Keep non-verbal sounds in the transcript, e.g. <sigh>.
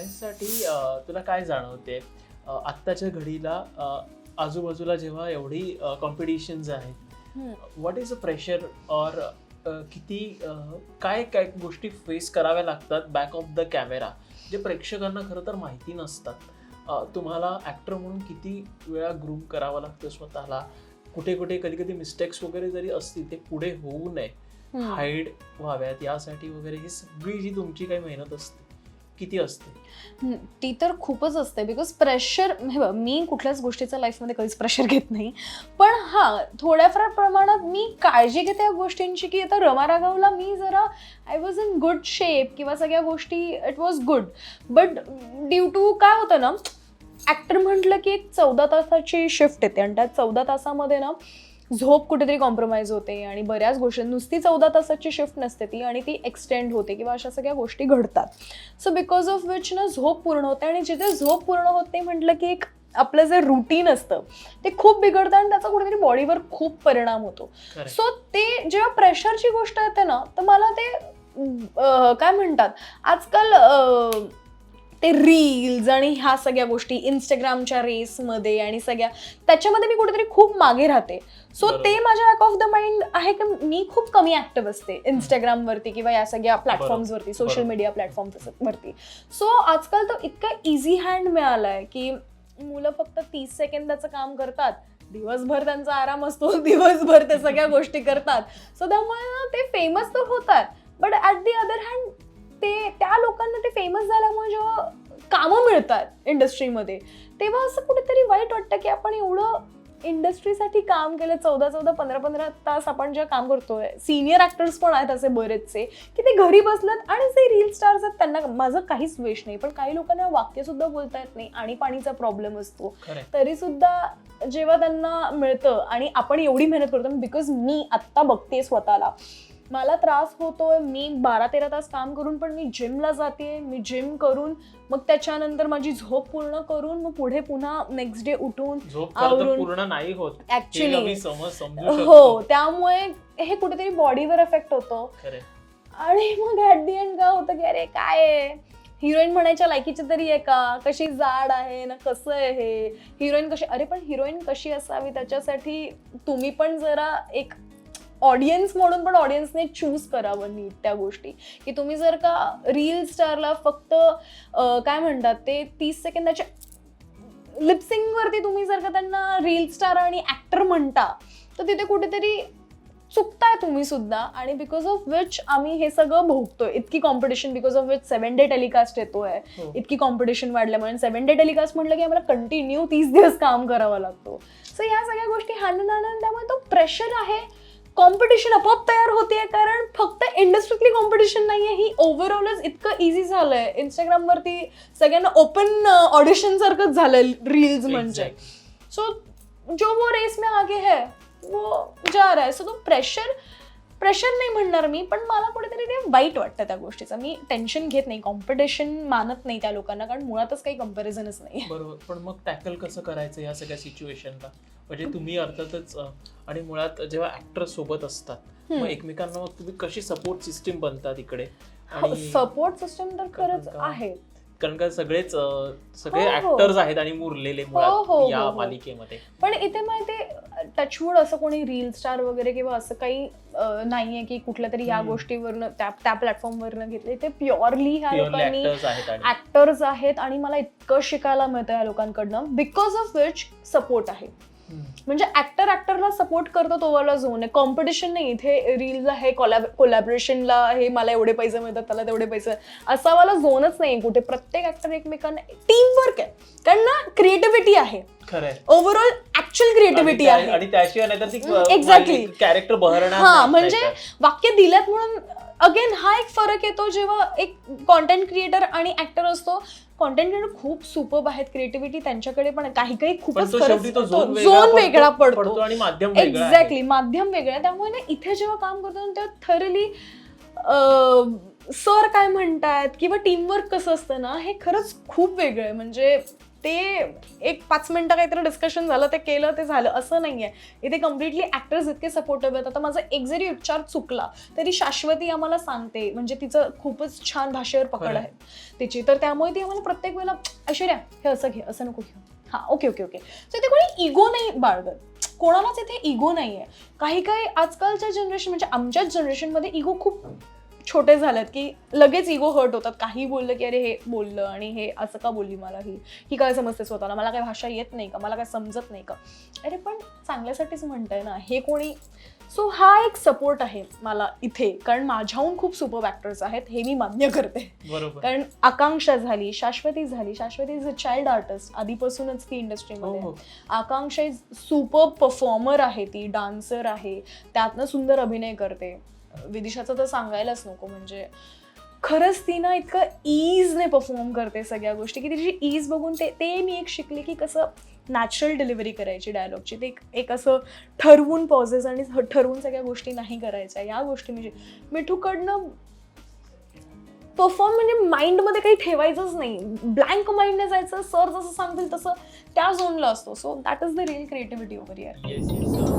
पॅरेंट्ससाठी तुला काय जाणवते? आत्ताच्या घडीला आजूबाजूला जेव्हा एवढी कॉम्पिटिशन्स आहेत व्हॉट इज अ प्रेशर और किती काय काय गोष्टी फेस कराव्या लागतात बॅक ऑफ द कॅमेरा जे प्रेक्षकांना खरं तर माहिती नसतात. तुम्हाला ॲक्टर म्हणून किती वेळा ग्रूम करावं लागतं स्वतःला? कुठे कुठे कधी कधी मिस्टेक्स वगैरे जरी असतील ते पुढे होऊ नये. हाईड व्हाव्यात. यासाठी वगैरे ही सगळी जी तुमची काही मेहनत असते किती असते? ती तर खूपच असते. बिकॉज प्रेशर हे बघ मी कुठल्याच गोष्टीचा लाईफमध्ये कधीच प्रेशर घेत नाही. पण हां थोड्याफार प्रमाणात मी काळजी घेते या गोष्टींची की आता रमा मी जरा I was in good shape किंवा सगळ्या गोष्टी it was good but due to काय होतं ना ॲक्टर म्हटलं की एक चौदा तासाची शिफ्ट येते. आणि त्या चौदा तासामध्ये ना झोप कुठेतरी कॉम्प्रोमाइज होते आणि बऱ्याच गोष्टी नुसती चौदा तासाची शिफ्ट नसते ती आणि ती एक्सटेंड होते किंवा अशा सगळ्या गोष्टी घडतात. सो बिकॉज ऑफ विच ना झोप पूर्ण होते आणि जिथे झोप पूर्ण होत म्हटलं की एक आपलं जे रुटीन असतं ते खूप बिघडतं आणि त्याचा कुठेतरी बॉडीवर खूप परिणाम होतो. सो ते जेव्हा प्रेशरची गोष्ट येते ना तर मला ते काय म्हणतात आजकाल ते रील्स आणि ह्या सगळ्या गोष्टी इंस्टाग्रामच्या रेसमध्ये आणि सगळ्या त्याच्यामध्ये मी कुठेतरी खूप मागे राहते. सो. ते माझ्या बॅक ऑफ द माइंड आहे की मी खूप कमी ऍक्टिव्ह असते इंस्टाग्रामवरती किंवा या सगळ्या प्लॅटफॉर्म्सवरती सोशल. मीडिया प्लॅटफॉर्म वरती सो आजकाल तो इतका इझी हँड मिळालाय की मुलं फक्त तीस सेकंदाचं काम करतात. दिवसभर त्यांचा आराम असतो <laughs> दिवसभर ते सगळ्या गोष्टी करतात. सो त्यामुळे ते फेमस तर होतात. But at the other hand ते त्या लोकांना ते फेमस झाल्यामुळे जेव्हा कामं मिळतात इंडस्ट्रीमध्ये तेव्हा असं कुठेतरी वाईट वाटतं की आपण एवढं इंडस्ट्रीसाठी काम केलं चौदा चौदा पंधरा पंधरा तास आपण जेव्हा काम करतोय सिनियर ऍक्टर्स पण आहेत असे बरेचसे की ते घरी बसलेत आणि जे रील स्टार्स आहेत त्यांना माझं काहीच वेश नाही. पण काही लोकांना वाक्य सुद्धा बोलता येत नाही आणि पाणीचा प्रॉब्लेम असतो. खरंय. तरी सुद्धा जेव्हा त्यांना मिळतं आणि आपण एवढी मेहनत करतो बिकॉज मी आत्ता बघते स्वतःला मला त्रास होतोय मी बारा तेरा तास काम करून पण मी जिमला जाते मी जिम करून मग त्याच्यानंतर माझी झोप पूर्ण करून मग पुढे पुन्हा नेक्स्ट डे उठून आवरून- पूर्ण नाही होत हे ऍक्च्युली हो त्यामुळे हे कुठेतरी बॉडीवर इफेक्ट होतो. आणि मग ऍट दी एंड काय होतं की अरे काय हिरोईन म्हणायच्या लायकीची तरी आहे का? कशी जाड आहे ना कसं आहे हे? हिरोईन कशी अरे पण हिरोईन कशी असावी? त्याच्यासाठी तुम्ही पण जरा एक ऑडियन्स म्हणून पण ऑडियन्सने चूज करावं नीट त्या गोष्टी. की तुम्ही जर का रील स्टारला फक्त काय म्हणतात ते तीस सेकंदाच्या लिपसिंग वरती तुम्ही जर का त्यांना रील स्टार आणि ऍक्टर म्हणता तर तिथे कुठेतरी चुकताय तुम्ही सुद्धा. आणि बिकॉज ऑफ विच आम्ही हे सगळं भोगतोय. इतकी competition because of which seven day telecast येतोय. हो. इतकी कॉम्पिटिशन वाढल्यामुळे सेव्हन डे टेलिकास्ट म्हटलं की आम्हाला कंटिन्यू तीस दिवस काम करावं लागतो. सो ह्या सगळ्या गोष्टी हाणून हाणून त्यामुळे तो प्रेशर आहे. कॉम्पिटिशन आपोआप तयार होते कारण फक्त इंडस्ट्रीतली कॉम्पिटिशन नाहीये. ही ओव्हरऑलच इतकं इझी झालंय. इंस्टाग्रामवरती सगळ्यांना ओपन ऑडिशन सारखंच झालंय रील्स म्हणजे. सो जो वो रेस में आगे है वो जा रहा है. सो तो प्रेशर प्रेशर नाही म्हणणार मी पण मला कुठेतरी ते वाईट वाटतं त्या गोष्टीचं. मी टेन्शन घेत नाही कॉम्पिटिशन मानत नाही त्या लोकांना कारण मुळातच काही कम्पॅरिझनच नाही बरोबर. पण मग टॅकल कसं करायचं या सगळ्या सिच्युएशनला म्हणजे तुम्ही अर्थातच आणि मुळात जेव्हा ऍक्टर सोबत असतात मग एकमेकांना मग तुम्ही कशी सपोर्ट सिस्टीम बनतात इकडे आणि सपोर्ट सिस्टम तर खरंच? आहे कारण का सगळेच सगळे हो, हो. ऍक्टर्स आहेत आणि मुरलेले हो, हो, या हो. मालिकेमध्ये पण इथे माहिती टचवूड असं कोणी रील स्टार वगैरे किंवा असं काही नाहीये की कुठल्या तरी हम्म. गोष्टीवरनं त्या त्या प्लॅटफॉर्मवरनं घेतले ते प्युअरली ह्या लोकांनी ऍक्टर्स आहेत आणि ऍक्टर्स मला इतकं शिकायला मिळतं या लोकांकडनं बिकॉज ऑफ विच सपोर्ट आहे. म्हणजे ऍक्टर ऍक्टरला सपोर्ट करतो तो वाला झोन आहे कॉम्पिटिशन नाही. इथे रील्स आहे कोलॅबरेशनला हे मला एवढे पैसे मिळतात त्याला तेवढे पैसे. असा वाला झोनच नाही कुठे. प्रत्येक ऍक्टर एकमेकांना टीम वर्क आहे. कारण ना क्रिएटिव्हिटी आहे. ओव्हरऑल ऍक्च्युअल क्रिएटिव्हिटी आहे. आणि त्याशिवाय exactly. कॅरेक्टर बहरणार हा म्हणजे. वाक्य दिल्यात म्हणून अगेन हा एक फरक येतो जेव्हा एक कॉन्टेंट क्रिएटर आणि ऍक्टर असतो. कॉन्टेंट क्रिएटर खूप सुपर आहेत क्रिएटिव्हिटी त्यांच्याकडे पण. काही काही खूपच झोन वेगळा पडतो आणि माध्यम. एक्झॅक्टली माध्यम वेगळं त्यामुळे ना इथे जेव्हा काम करतो तेव्हा थरली सर काय म्हणतात किंवा टीमवर्क कसं असतं ना हे खरंच खूप वेगळं आहे म्हणजे ते एक पाच मिनिटं काहीतरी डिस्कशन झालं ते केलं ते झालं. असं नाहीये. इथे कम्प्लिटली ऍक्टर्स इतके सपोर्टिव्ह आहेत. आता माझा एक जरी उच्चार चुकला तरी शाश्वती आम्हाला सांगते. म्हणजे तिचं खूपच छान भाषेवर पकड. आहे. तिची. तर त्यामुळे ती आम्हाला प्रत्येक वेळेला ऐश्वर्या हे असं घे असं नको घेऊ. हा ओके ओके ओके सो इथे कोणी इगो नाही बाळगत. कोणालाच इथे इगो नाही आहे काही काही आजकालच्या जनरेशन म्हणजे आमच्याच जनरेशनमध्ये इगो खूप छोटे झालेत की लगेच इगो हर्ट होतात. काही बोललं की अरे हे बोललं आणि हे असं का बोलली मला ही? ही काय समजते स्वतःला? मला काय भाषा येत नाही का? मला काय समजत नाही का? अरे पण चांगल्यासाठीच म्हणताय ना. हे कोणी? सो हा एक सपोर्ट आहे मला इथे. कारण माझ्याहून खूप सुपर ॲक्टर्स आहेत. हे मी मान्य करते. कारण आकांक्षा झाली शाश्वती झाली. शाश्वती इज अ चाइल्ड आर्टिस्ट आधीपासूनच ती हो इंडस्ट्रीमध्ये हो आकांक्षा इज सुपर परफॉर्मर आहे ती. डान्सर आहे. त्यातनं सुंदर अभिनय करते. विदिशाचं तर सांगायलाच नको म्हणजे खरंच ती ना इतकं ईजने परफॉर्म करते सगळ्या गोष्टी की तिची ईज बघून ते ते मी एक शिकले की कसं नॅचरल डिलिव्हरी करायची डायलॉगची ते एक- एक असं ठरवून पॉझेस आणि ठरवून सगळ्या गोष्टी नाही करायच्या. या गोष्टी म्हणजे मिठूकडनं परफॉर्म म्हणजे माइंडमध्ये काही ठेवायचंच नाही. ब्लँक माइंडने जायचं सर जसं सांगतील तसं त्या झोनला असतो. So that is the real creativity over year